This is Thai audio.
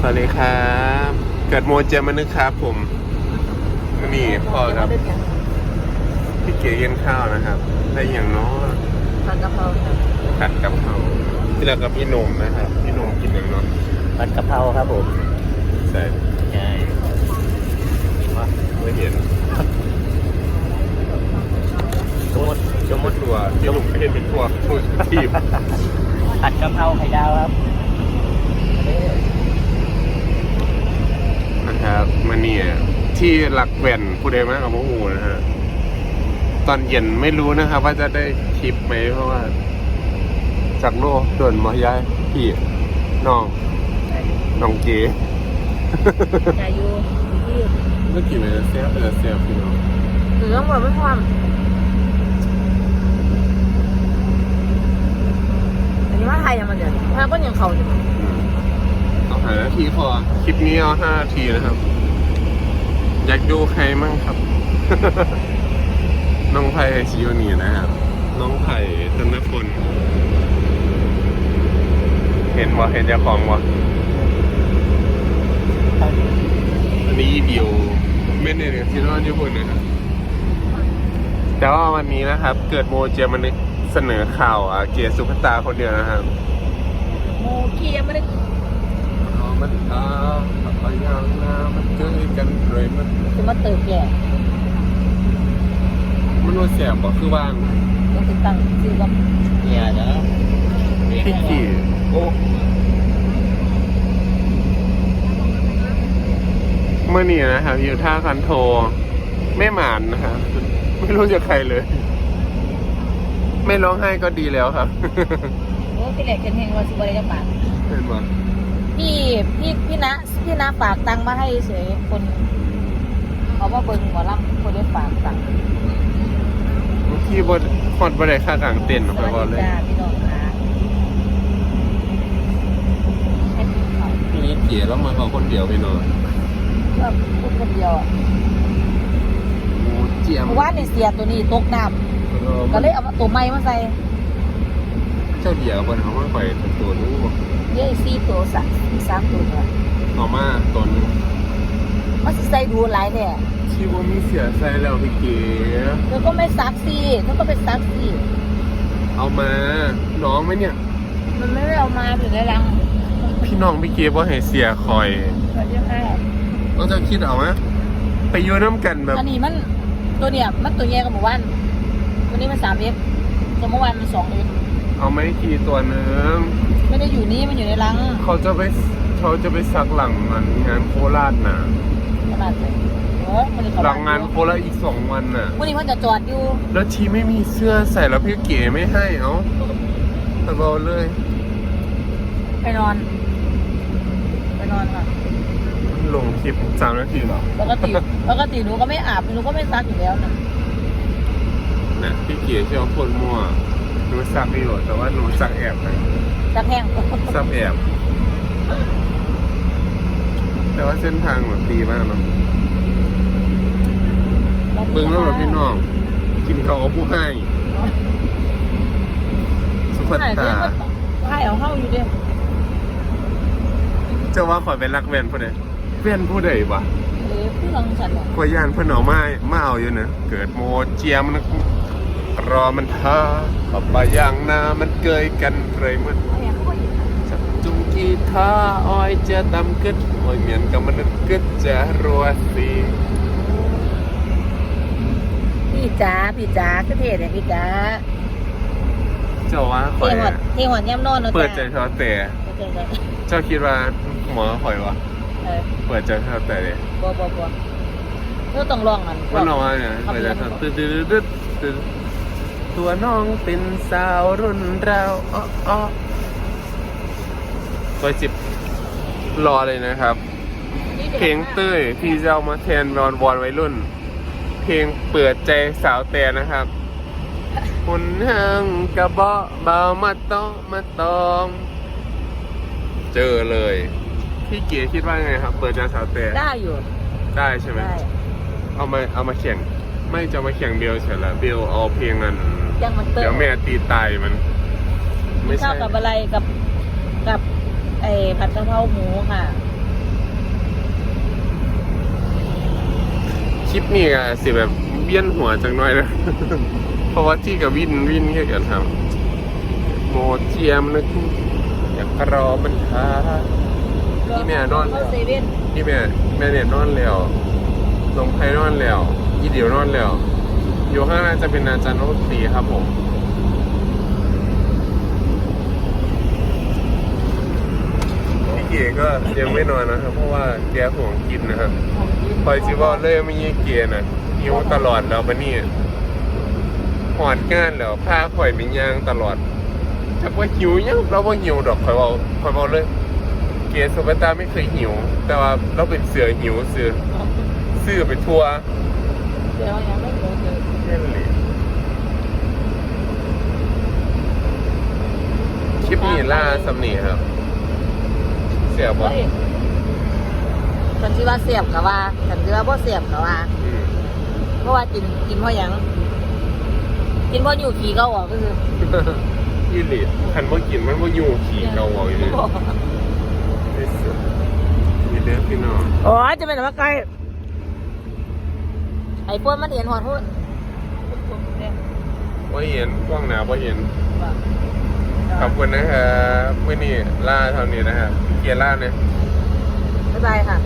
สวัสดีครับ เกิดโมเจมานึกครับผมนี่พ่อครับ พี่เก๋เย็นข้าวนะครับ ได้อย่างน้อยผัดกะเพราค่ะผัดกะเพราที่เรากับพี่หนมนะครับ พี่หนมกินอย่างน้อยผัดกะเพราครับผม ใช่ใช่เห็นปะไม่เห็นสมมติสมมติตัวพี่หนุ่มไม่เห็นเป็นตัวตัวทีมผัดกะเพราไข่ดาวครับ นะ ครับมาเนี่ยที่หลักแหวนผู้ใดมากกับโมโหนะฮะตอนเย็นไม่รู้นะครับ ว่าจะได้คลิปไหมเพราะว่า จากโลกด่วนมาย้ายพี่น้องน้องเก๋ยายูที่เมื่อกี้มันจะเสียเป็นจะเสียพี่น้องหรือต้องบอกไม่ความอันนี้ว่าไทยยังมาเดือดถ้าก็ยังเขาอยู่เอา หานาทีพอคลิปนี้เอาห้านาทีนะครับ อยากดูใครมั่งครับ น้องไผ่ชิโยนีนะครับ น้องไผ่ธนพลเห็นว่าเห็นเจ้าของวะอันนี้บิวไม่ได้เลยที่นอนญี่ปุ่นนะครับแต่ว่าวันนี้นะครับ เกิดโมเจมันกเสนอข่าวอะเกียรติสุภตาคนเดียวนะครับ โมกี้ยังไม่ได้อ๋อ มันตาขับไปยางนามันเจอกันเลยมันคือมาเติมแก่มันว่าแสบบอกคือว่างต้องติดตั้งซื้อกับเนี่ยนะพี่ขี่โอ้เมื่อนี้นะครับอยู่ท่าคันโทไม่หมานนะครับไม่รู้จะใครเลย ไม่ร้องไห้ก็ดีแล้วครับโอ้พี่เหล็กเกินเพลงว่าสิบอะไรจะปากเห็นไหม พี่พี่พี่นะพี่นะฝากตังค์มาให้เฉยคนเขาว่าเบิ้งหมอลำคนได้ฝากตังค์ที่บนฮอดบนไดค่ากลางเต็นท์ออกสไปวัสบอลดีเลยจ้าพี่น้องค่ะให้กินข้าวพี่นี้เกียแล้วมาเขาคนเดียวไปนอนก็พูดคนเดียวอะโอ้เจียมเพราะว่าในเสียตัวนี้ตกน้ำก็เลยเอามาตัวใหม่มาใส่ เจ้าเดียวบนเขามาไปตัวนู้นเยอะสี่ตัวสามสามตัวเนี่ยเอามาตัวนึงมันสิใส่ดูหลายเนี่ยที่ว่ามีเสียใส่แล้วพี่เก๋เธอก็ไม่ซักสิเธอก็ไปซักสิเอามาน้องไหมเนี่ย มันไม่ได้เอามาถึงในรังพี่น้องพี่เก๋ว่าให้เสียคอยสวัสดีค่ะต้องจะคิดเอาไหมไปอยูน้ำกันแบบอันนี้มันตัวเนี่ยมันตัวใหญ่กับหมู่บ้านวันนี้มันสามเอฟตัวเมื่อวานมันสองเอฟ เอาไหมทีตัวหนึงไม่ได้อยู่นี่มันอยู่ในรังเขาจะไปเขาจะไปสักหลังมันงานโคราชนะขนาดเลยเออมันจะหลังงานโคราชอีกสองวันน่ะ วันนี้มันจะจอดอยู่แล้วชีไม่มีเสื้อใส่แล้วพี่เก๋ไม่ให้เอ้าตะบอเลยไปนอน ไปนอนค่ะ ลงคลิปสามนาทีเหรอปกติปกติหนูก็ไม่อาบหนูก็ไม่ซักอยู่แล้วนะ นะพี่เก๋เชื่อว่าคนมั่ว หนูสักอยู่แต่ว่าหนูสักแอบไปซักแห้งซับแอบ แต่ว่าเส้นทางแบบดีมากเนาะเบิ่งแล้วแบบพี่น้อง กินเขาวกับผู้ให้สุภัตใช่ตาใช่เอาเข้าอยู่เด้เจะว่าขอยเป็นรักแวนผู้ใดแวนผู้ใดวะเออพี่ลองฉันบอกขอยย่านเพื่อนเอามามาเอาอยู่เนะเกิดโมเจียมมัน รอมันท่าปะปะย่างหนามันเกยกันเลยมันเอาอย่างเขาอีกจับจุงกีทาอ้อยจะดำกึดอ้อยเหมียนกับมนุษย์กึดจะรัวสีพี่จ๋าพี่จ๋าคือเทศเนี่ยพี่จ๋าเจ้าว่าเทข่อยหอดเทหอดย่ำนอนเนาะเปิดใจเท่าแต่เปิดใจเจ้าคิดว่าหมอข่อยวะเออเปิดใจเท่าแต่เลยบัวบัวบัวเธอต้องลองมัน ว่าน้องว่าเนี่ยเปิดใจเท่าตึ๊ดตึ๊ดตึ๊ดตึ๊ด ตัวน้องเป็นสาวรุ่นเราอ้ออ้อตัวจิบรอเลยนะครับ เพลงเต้ยที่จะเอามาแทนวอนวอนวัยรุ่น เพลงเปิดใจสาวแต่นะครับหุ่นห่างกระเบาะเบามาต้องมาตอง เจอเลยพี่เก๋คิดว่าไงครับ เปิดใจสาวแต่ได้อยู่ ได้ใช่ไหม ได้ เอามาเอามาแข่ง ไม่จะมาแข่งเบลเฉยละเบลเอาเพลงนั้นยังมันเติเดี๋ยวแม่ตีตายมัน ไม่เข้าใช่กับอะไรกับกับไอ้ผัดกะเพราหมูค่ะ คลิปนี้ก็สิแบบเบี้ยนหัวจังน้อยนะเพราะว่าที่กับวินวินแค่กันครับโมเจียมนึกอยากกรอมันท้าพี่แม่นอนเข้าเซเว่นพี่แม่แม่เนี่ยนอนแล้วลงไพนอนแล้ว ยี่เดียวนอนแล้ว อยู่ข้างหน้าจะเป็นอาจารย์โนตีครับผมพี่เก๋ก็ยังไม่นอนนะครับ เพราะว่าแกห่วงกินนะครับคอยซิว่าเลยไม่ยี่เกียนะหิวตลอดแล้วปะเนี่ยหอดงานแล้วผ้าข่อยมียางตลอดจักว่าหิวยังเราว่าหิวดอกคอยบอกคอยบอกเลย เกียร์สุภาตาไม่เคยหิว แต่ว่าเราเป็นเสือหิวเสือซื้อไปทัว ร์เดี๋ยวยังไม่เหลือเลยแค่นั้นเลยคลิปนี้ล่าสำนีครับ เสียบอเฮ้ยฉันคิดว่าเสียบกับว่าฉันคิดว่าพ่เสียบกับว่าอืมเพราะว่ากินกินเพราะหยัง กินเพราะอยู่ขี่เขาออกก็คือยี่หลีคันว่ากินมันว่าอยู่ขี่เกาหวอยู่นี่ที่สุดนี่เด้อพี่น้องอ๋อจะเป็นว่าไกล ไอ้พวกมันเห็นหัวพูดว่าเห็นกล้องหนาว่าเห็น ขอบคุณนะครับวันนี้ล่าเท่านี้นะครับเกียร์ล่าเนี่ยบ๊ายบายค่ะ